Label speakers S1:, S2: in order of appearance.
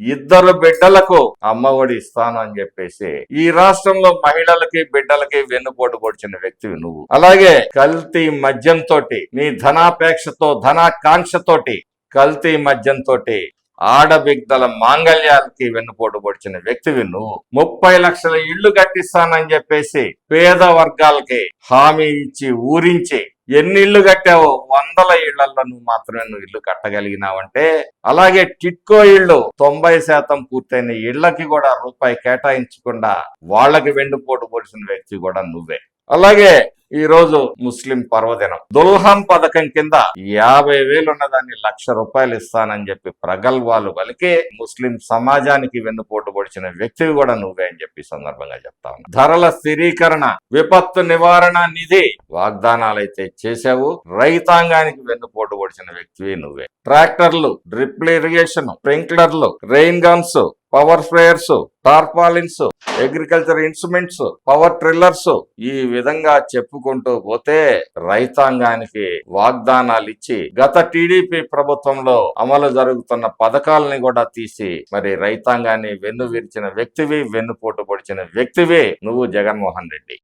S1: ఇద్దరు బిడ్డలకు అమ్మఒడి ఇస్తాను అని చెప్పేసి ఈ రాష్ట్రంలో మహిళలకి బిడ్డలకి వెన్నుపోటు పొడిచిన వ్యక్తివి నువ్వు. అలాగే కల్తీ మద్యంతో నీ ధనాపేక్షతో ధనాకాంక్షతోటి కల్తీ మద్యంతో ఆడబిడ్డల మాంగళ్యాలకి వెన్నుపోటు పొడిచిన వ్యక్తివి నువ్వు. ముప్పై లక్షల ఇళ్ళు కట్టిస్తానని చెప్పేసి పేద వర్గాలకి హామీ ఇచ్చి ఊరించి ఎన్ని ఇళ్ళు కట్టావో వందల ఇళ్ళలో నువ్వు మాత్రమే నువ్వు ఇల్లు కట్టగలిగినావంటే అలాగే టిట్కో ఇళ్ళు తొంభై శాతం పూర్తయిన ఇళ్ళకి కూడా రూపాయి కేటాయించకుండా వాళ్ళకి వెండిపోటు పోసిన వ్యక్తి కూడా నువ్వే. అలాగే ఈ రోజు ముస్లిం పర్వదినం. దుల్హం పథకం కింద యాభై వేలు ఉన్నదాన్ని లక్ష రూపాయలు ఇస్తానని చెప్పి ప్రగల్భాలు పలికి ముస్లిం సమాజానికి వెన్నుపోటు పొడిచిన వ్యక్తివి కూడా నువ్వే అని చెప్పి సందర్భంగా చెప్తా ధరల స్థిరీకరణ విపత్తు నివారణ నిధి వాగ్దానాలు అయితే చేశావు. రైతాంగానికి వెన్నుపోటు పొడిచిన వ్యక్తివి నువ్వే. ట్రాక్టర్లు డ్రిప్ ఇరిగేషన్ స్ప్రింక్లర్లు rain guns power sprayers tarpaulins agriculture instruments power tillers ఈ విధంగా చెప్పుకుంటూ పోతే రైతాంగానికి వాగ్దానాలు ఇచ్చి గత టీడీపీ ప్రభుత్వంలో అమలు జరుగుతున్న పథకాలని కూడా తీసి మరి రైతాంగాన్ని వెన్ను విరిచిన వ్యక్తివి వెన్నుపోటు పొడిచిన వ్యక్తివి నువ్వు జగన్మోహన్ రెడ్డి.